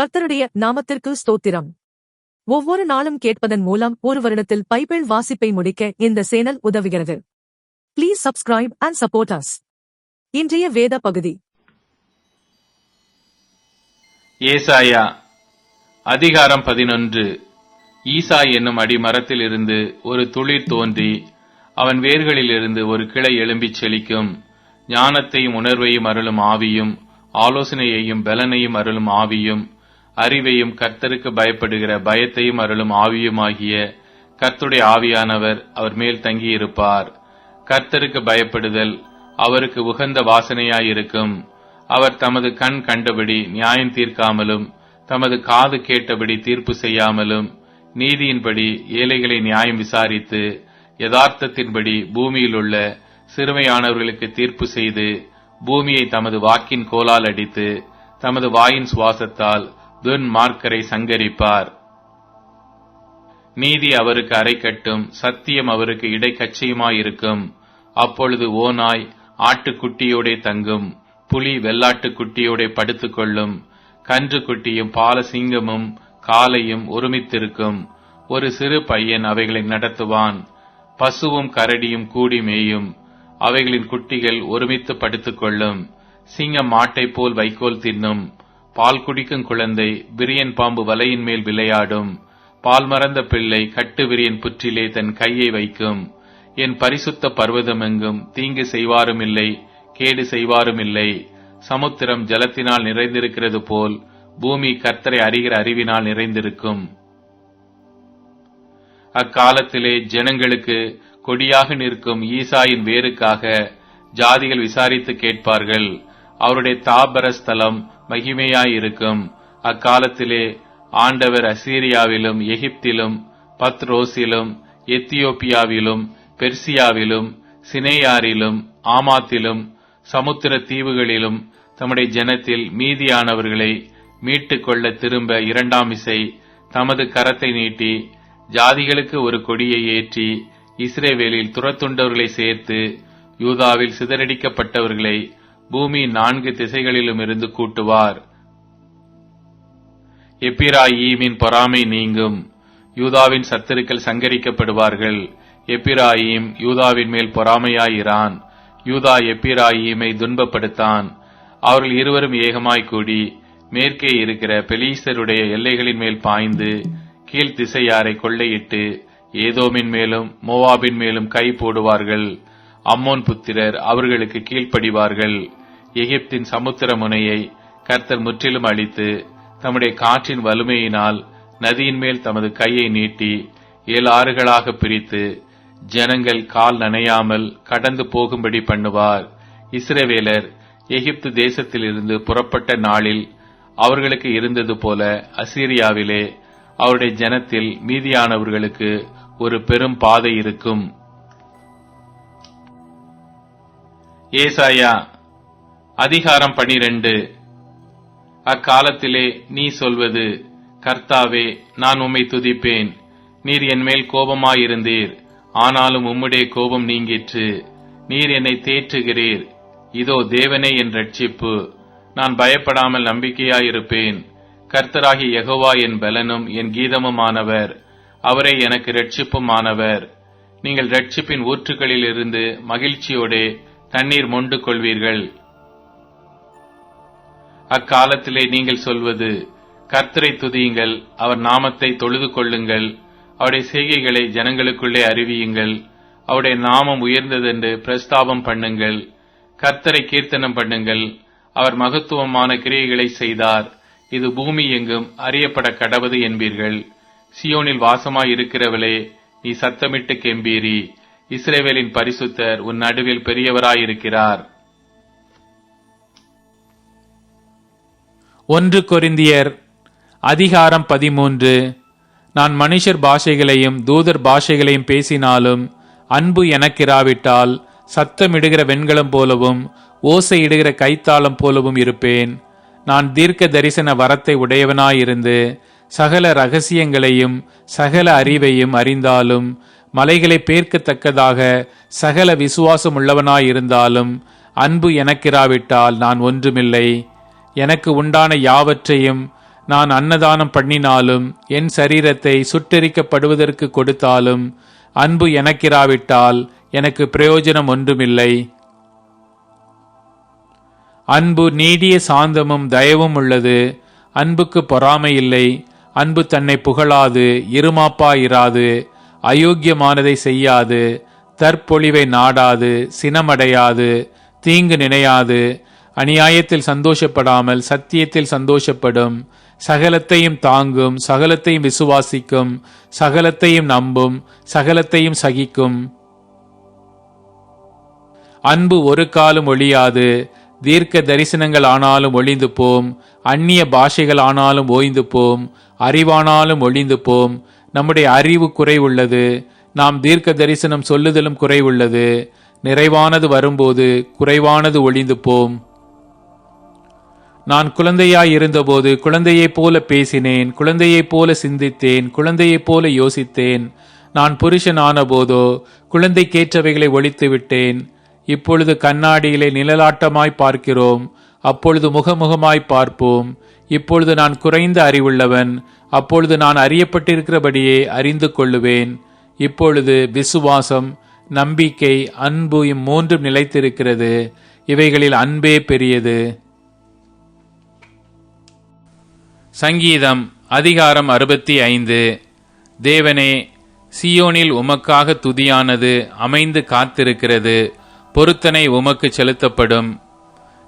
கர்த்தருடைய நாமத்திற்கு ஸ்தோத்திரம். ஒவ்வொரு நாளும் கேட்பதன் மூலம் ஒரு வருடத்தில் பைபிள் வாசிப்பை முடிக்க இந்த சேனல் உதவுகிறது. Please subscribe and support us இன்றைய வேத பகுதி. ஏசாயா அதிகாரம் பதினொன்று. ஈசா என்னும் அடிமரத்திலிருந்து ஒரு துளிர் தோன்றி அவன் வேர்களிலிருந்து ஒரு கிளை எழும்பிச் செழிக்கும். ஞானத்தையும் உணர்வையும் அருளும் ஆவியும் ஆலோசனையையும் பலனையும் அருளும் ஆவியும் அறிவையும் கர்த்தருக்கு பயப்படுகிற பயத்தையும் அருளும் ஆவியுமாகிய கர்த்துடைய ஆவியானவர் அவர் மேல் தங்கியிருப்பார். கர்த்தருக்கு பயப்படுதல் அவருக்கு உகந்த வாசனையாயிருக்கும். அவர் தமது கண் கண்டபடி நியாயம் தீர்க்காமலும் தமது காது கேட்டபடி தீர்ப்பு செய்யாமலும் நீதியின்படி ஏழைகளை நியாயம் விசாரித்து யதார்த்தத்தின்படி பூமியில் உள்ள சிறுமையானவர்களுக்கு தீர்ப்பு செய்து பூமியை தமது வாக்கின் கோலால் அடித்து தமது வாயின் சுவாசத்தால் துன்மார்க்கரை சங்கரிப்பார். நீதி அவருக்கு அரைக்கட்டும் சத்தியம் அவருக்கு இடைக்கச்சையுமாயிருக்கும். அப்பொழுது ஓநாய் ஆட்டுக்குட்டியோடே தங்கும் புலி வெள்ளாட்டுக்குட்டியோடே படுத்துக்கொள்ளும் கன்று குட்டியும் பால சிங்கமும் காலையும் ஒருமித்திருக்கும். ஒரு சிறு பையன் அவைகளை நடத்துவான் பசுவும் கரடியும் கூடி மேயும் அவைகளின் குட்டிகள் ஒருமித்து படுத்துக்கொள்ளும் சிங்கம் மாட்டைப் போல் வைக்கோல் தின்னும் பால் குடிக்கும் குழந்தை விரியன் பாம்பு வலையின் மேல் விளையாடும். பால் மறந்த பிள்ளை கட்டு விரியன் புற்றிலே தன் கையை வைக்கும். என் பரிசுத்த பர்வதமெங்கும் தீங்கு செய்வாரும் இல்லை கேடு செய்வாரும் இல்லை. சமுத்திரம் ஜலத்தினால் நிறைந்திருக்கிறது போல் பூமி கர்த்தரை அறிகிற அறிவினால் நிறைந்திருக்கும். அக்காலத்திலே ஜனங்களுக்கு கொடியாக நிற்கும் ஈசாயின் வேருக்காக ஜாதிகள் விசாரித்து கேட்பார்கள். அவருடைய தாபர ஸ்தலம் மகிமையாயிருக்கும். அக்காலத்திலே ஆண்டவர் அசீரியாவிலும் எகிப்திலும் பத்ரோஸிலும் எத்தியோப்பியாவிலும் பெர்சியாவிலும் சினேயாரிலும் ஆமாத்திலும் சமுத்திர தீவுகளிலும் தம்முடைய ஜனத்தில் மீதியானவர்களை மீட்டுக் கொள்ள திரும்ப இரண்டாம் இசை தமது கரத்தை நீட்டி ஜாதிகளுக்கு ஒரு கொடியை ஏற்றி இஸ்ரேவேலில் துரத்துண்டவர்களை சேர்த்து யூதாவில் சிதறடிக்கப்பட்டவர்களை பூமியின் நான்கு திசைகளிலும் இருந்து கூட்டுவார். எப்பிராயீமின் பொறாமை நீங்கும். யூதாவின் சத்துருக்கள் சங்கரிக்கப்படுவார்கள். எப்பிராயீம் யூதாவின் மேல் பொறாமையாயிரான். யூதா எப்பிராயீமை துன்பப்படுத்தான். அவர்கள் இருவரும் ஏகமாய் கூடி மேற்கே இருக்கிற பெலீசருடைய எல்லைகளின் மேல் பாய்ந்து கீழ்த்திசையாரை கொள்ளையிட்டு ஏதோமின் மேலும் மோவாபின் மேலும் கை போடுவார்கள். அம்மோன் புத்திரர் அவர்களுக்கு கீழ்ப்படிவார்கள். எகிப்தின் சமுத்திர முனையை கர்த்தர் முற்றிலும் அழித்து தம்முடைய காற்றின் வலிமையினால் நதியின் மேல் தமது கையை நீட்டி ஏழு ஆறுகளாக பிரித்து ஜனங்கள் கால் நனையாமல் கடந்து போகும்படி பண்ணுவார். இஸ்ரேவேலர் எகிப்து தேசத்திலிருந்து புறப்பட்ட நாளில் அவர்களுக்கு இருந்தது போல அசீரியாவிலே அவருடைய ஜனத்தில் மீதியானவர்களுக்கு ஒரு பெரும் பாதை இருக்கும். ஏசாயா அதிகாரம் பனிரெண்டு. அக்காலத்திலே நீ சொல்வது கர்த்தாவே நான் உம்மை துதிப்பேன். நீர் என் மேல் கோபமாயிருந்தீர். ஆனாலும் உம்முடைய கோபம் நீங்கிற்று. நீர் என்னை தேற்றுகிறீர். இதோ தேவனே என் ரட்சிப்பு நான் பயப்படாமல் நம்பிக்கையாயிருப்பேன். கர்த்தராகி யகோவா என் பலனும் என் கீதமுமானவர். அவரே எனக்கு ரட்சிப்புமானவர் நீங்கள் ரட்சிப்பின் ஊற்றுகளிலிருந்து மகிழ்ச்சியோடே தண்ணீர் மொண்டு கொள்வீர்கள். அக்காலத்திலே நீங்கள் சொல்வது கர்த்தரை துதியுங்கள் அவர் நாமத்தை தொழுது கொள்ளுங்கள் அவருடைய செய்கைகளை ஜனங்களுக்குள்ளே அறிவியுங்கள் அவருடைய நாமம் உயர்ந்ததென்று பிரஸ்தாபம் பண்ணுங்கள் கர்த்தரை கீர்த்தனம் பண்ணுங்கள் அவர் மகத்துவமான கிரியைகளை செய்தார் இது பூமி எங்கும் அறியப்பட கடவது என்பீர்கள். சியோனில் வாசமாய் இருக்கிறவளே நீ சத்தமிட்டு கெம்பீரி. இஸ்ரேவேலின் பரிசுத்தர் உன் நடுவில் பெரியவராயிருக்கிறார். ஒன்று கொரிந்தியர் அதிகாரம் பதிமூன்று. நான் மனுஷர் பாஷைகளையும் தூதர் பாஷைகளையும் பேசினாலும் அன்பு எனக்கிராவிட்டால் சத்தமிடுகிற வெண்கலம் போலவும் ஓசையிடுகிற கைத்தாளம் போலவும் இருப்பேன். நான் தீர்க்க தரிசன வரத்தை உடையவனாயிருந்து சகல ரகசியங்களையும் சகல அறிவையும் அறிந்தாலும் மலைகளை பேர்க்கத்தக்கதாக சகல விசுவாசம் உள்ளவனாயிருந்தாலும் அன்பு எனக்கிராவிட்டால் நான் ஒன்றுமில்லை. எனக்கு உண்டான யாவற்றையும் நான் அன்னதானம் பண்ணினாலும் என் சரீரத்தை சுட்டெரிக்கப்படுவதற்கு கொடுத்தாலும் அன்பு எனக்கிராவிட்டால் எனக்கு பிரயோஜனம் ஒன்றுமில்லை. அன்பு நீடிய சாந்தமும் தயவும் உள்ளது. அன்புக்கு பொறாமை இல்லை. அன்பு தன்னை புகழாது. இருமாப்பா இராது அயோக்கியமானதை செய்யாது தற்பொழிவை நாடாது சினமடையாது தீங்கு நினையாது. அநியாயத்தில் சந்தோஷப்படாமல் சத்தியத்தில் சந்தோஷப்படும். சகலத்தையும் தாங்கும் சகலத்தையும் விசுவாசிக்கும் சகலத்தையும் நம்பும் சகலத்தையும் சகிக்கும். அன்பு ஒரு காலம் ஒழியாது. தீர்க்க தரிசனங்கள் ஆனாலும் ஒழிந்து போம். அந்நிய பாஷைகள் ஆனாலும் ஓய்ந்து போம். அறிவானாலும் ஒழிந்து போம். நம்முடைய அறிவு குறைவுள்ளது. நாம் தீர்க்க தரிசனம் சொல்லுதலும் குறைவுள்ளது. நிறைவானது வரும்போது குறைவானது ஒளிந்து போம். நான் குழந்தையாய் இருந்தபோது குழந்தையைப் போல பேசினேன் குழந்தையைப் போல சிந்தித்தேன் குழந்தையைப் போல யோசித்தேன். நான் புருஷன் ஆனபோதோ குழந்தைக்கேற்றவைகளை ஒழித்து விட்டேன். இப்பொழுது கண்ணாடியிலே நிழலாட்டமாய் பார்க்கிறோம் அப்பொழுது முகமுகமாய் பார்ப்போம். இப்பொழுது நான் குறைந்த அறிவுள்ளவன். அப்பொழுது நான் அறியப்பட்டிருக்கிறபடியே அறிந்து கொள்ளுவேன். இப்பொழுது விசுவாசம் நம்பிக்கை அன்பு இம்மூன்றும் நிலைத்திருக்கிறது. இவைகளில் அன்பே பெரியது. சங்கீதம் அதிகாரம் அறுபத்தி ஐந்து. தேவனே சியோனில் உமக்காக துதியானது அமைந்து காத்திருக்கிறது. பொருத்தனை உமக்கு செலுத்தப்படும்.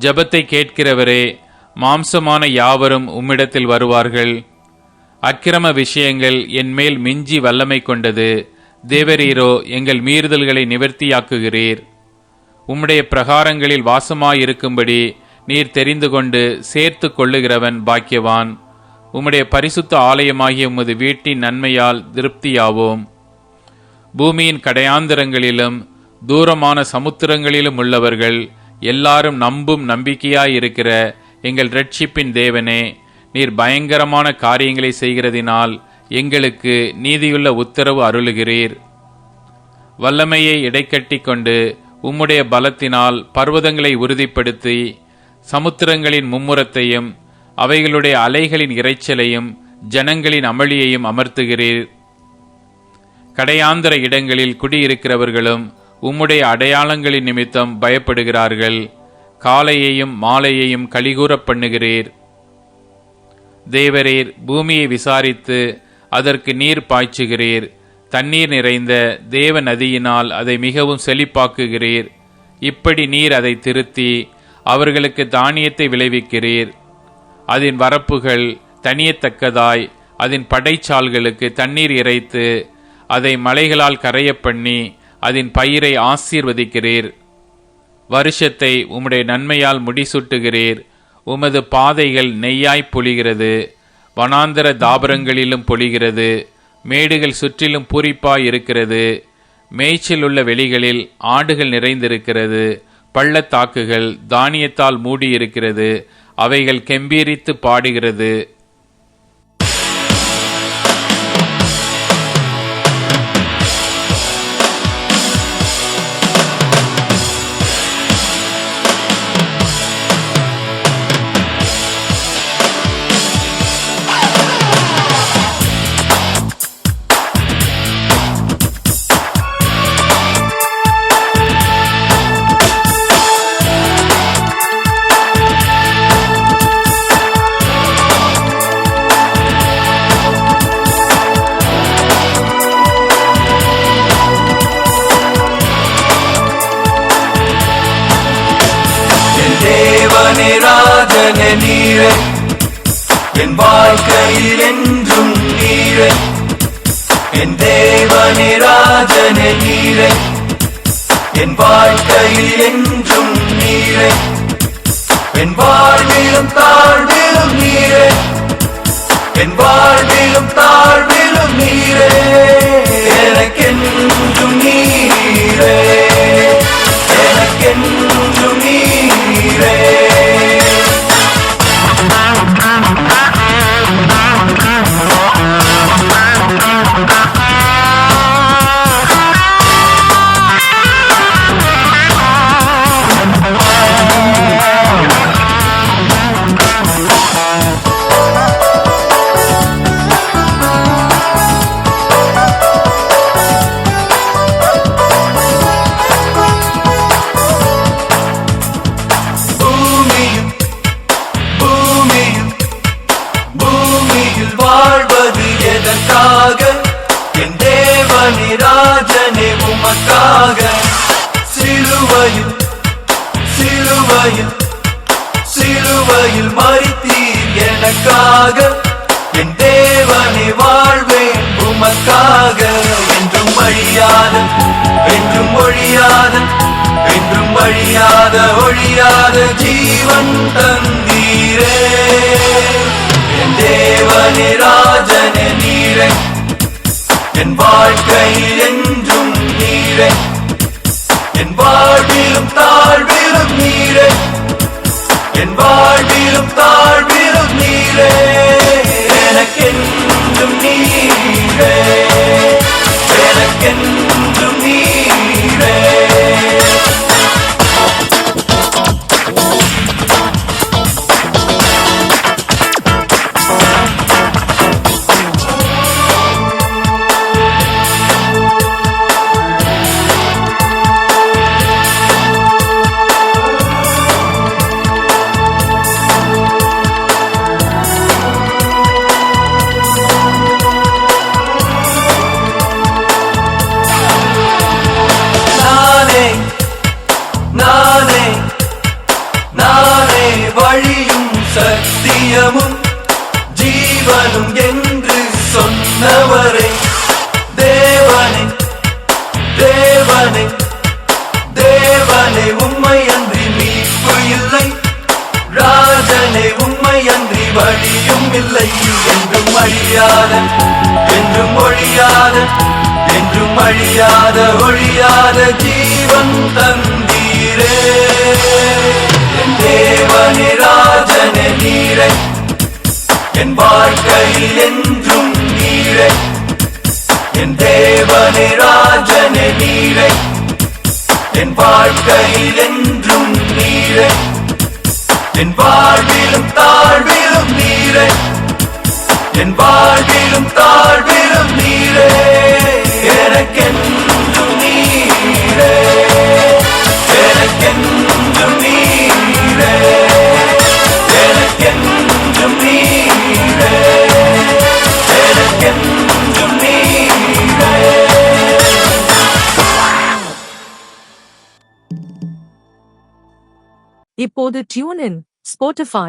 ஜபத்தை கேட்கிறவரே மாம்சமான யாவரும் உம்மிடத்தில் வருவார்கள். அக்கிரம விஷயங்கள் என் மேல் மிஞ்சி வல்லமை கொண்டது. தேவரீரோ எங்கள் மீறுதல்களை நிவர்த்தியாக்குகிறீர். உம்முடைய பிரகாரங்களில் வாசமாயிருக்கும்படி நீர் தெரிந்து கொண்டு சேர்த்து கொள்ளுகிறவன் பாக்கியவான். உம்முடைய பரிசுத்த ஆலயமாகிய உமது வீட்டின் நன்மையால் திருப்தியாவோம். பூமியின் கடையாந்திரங்களிலும் தூரமான சமுத்திரங்களிலும் உள்ளவர்கள் எல்லாரும் நம்பும் நம்பிக்கையாயிருக்கிற எங்கள் ரட்சிப்பின் தேவனே நீர் பயங்கரமான காரியங்களை செய்கிறதினால் எங்களுக்கு நீதியுள்ள உத்தரவு அருளுகிறீர். வல்லமையை இடைக்கட்டி கொண்டு உம்முடைய பலத்தினால் பர்வதங்களை உறுதிப்படுத்தி சமுத்திரங்களின் மும்முரத்தையும் அவைகளுடைய அலைகளின் இரைச்சலையும் ஜனங்களின் அமளியையும் அமர்த்துகிறீர். கடையாந்திர இடங்களில் குடியிருக்கிறவர்களும் உம்முடைய அடையாளங்களின் நிமித்தம் பயப்படுகிறார்கள். காலையையும் மாலையையும் கலிகூறப் பண்ணுகிறீர். தேவரீர் பூமியை விசாரித்து அதற்கு நீர் பாய்ச்சுகிறீர். தண்ணீர் நிறைந்த தேவ நதியினால் அதை மிகவும் செழிப்பாக்குகிறீர். இப்படி நீர் அதை திருத்தி அவர்களுக்கு தானியத்தை விளைவிக்கிறீர். அதன் வரப்புகள் தனியத்தக்கதாய் அதன் படைச்சால்களுக்கு தண்ணீர் இறைத்து அதை மலைகளால் கரையப் பண்ணி அதன் பயிரை ஆசீர்வதிக்கிறீர். வருஷத்தை உம்முடைய நன்மையால் முடிசூட்டுகிறீர். உமது பாதைகள் நெய்யாய் பொழிகிறது. வனாந்தர தாபரங்களிலும் பொழிகிறது. மேடுகள் சுற்றிலும் பூரிப்பாய் இருக்கிறது. மேய்ச்சல் உள்ள வெளிகளில் ஆடுகள் நிறைந்திருக்கிறது. பள்ளத்தாக்குகள் தானியத்தால் மூடியிருக்கிறது. அவைகள் கெம்பீரித்து பாடுகிறது. ராஜனே நீரே. என் வாழ்க்கையில் என்றும் நீரே. என் தேவனே ராஜனே நீரே. என் வாழ்க்கையில் என்றும் நீரே. என் வாழ்விலும் தாழ்விலும் நீரே. என் வாழ்விலும் தாழ்விலும் நீரே. சிலுவையில் சிலுவையில் மறித்தீர் எனக்காக. என் தேவனை வாழ்வேன் உமக்காக. என்றும் அழியாத என்றும் ஒழியாத என்றும் அழியாத ஒழியாத ஜீவன் தந்தீரே. என் தேவனே ராஜனே நீரே. என் வாழ்க்கையில் என்றும் நீரே. என் வாழ்விலும் தாழ்வே தாழ்விலும் நீரே. என் வாழ்விலும் தாழ்விலும் நீரே. எனக்கென்றும் நீரே. எனக்கென்றும் நீரே. இல்லை என்றும் அழியாத என்றும் ஒழியாத என்றும் அழியாத ஒழியாத ஜீவன் தந்தீரே. என் தேவனே ராஜனே என் வாழ்க்கையில் என்றும் நீரை. என் தேவனே நீரை என் வாழ்க்கையில் என்றும் நீரை. என் வாழ்விலும் தாழ்விலும் என் வாழ்விலும் தாழ்விலும் நீரே எனக்கென்றும் நீரே எனக்கென்றும் நீரே எனக்கென்றும் நீரே எனக்கென்றும் நீரே இப்போது tune in Spotify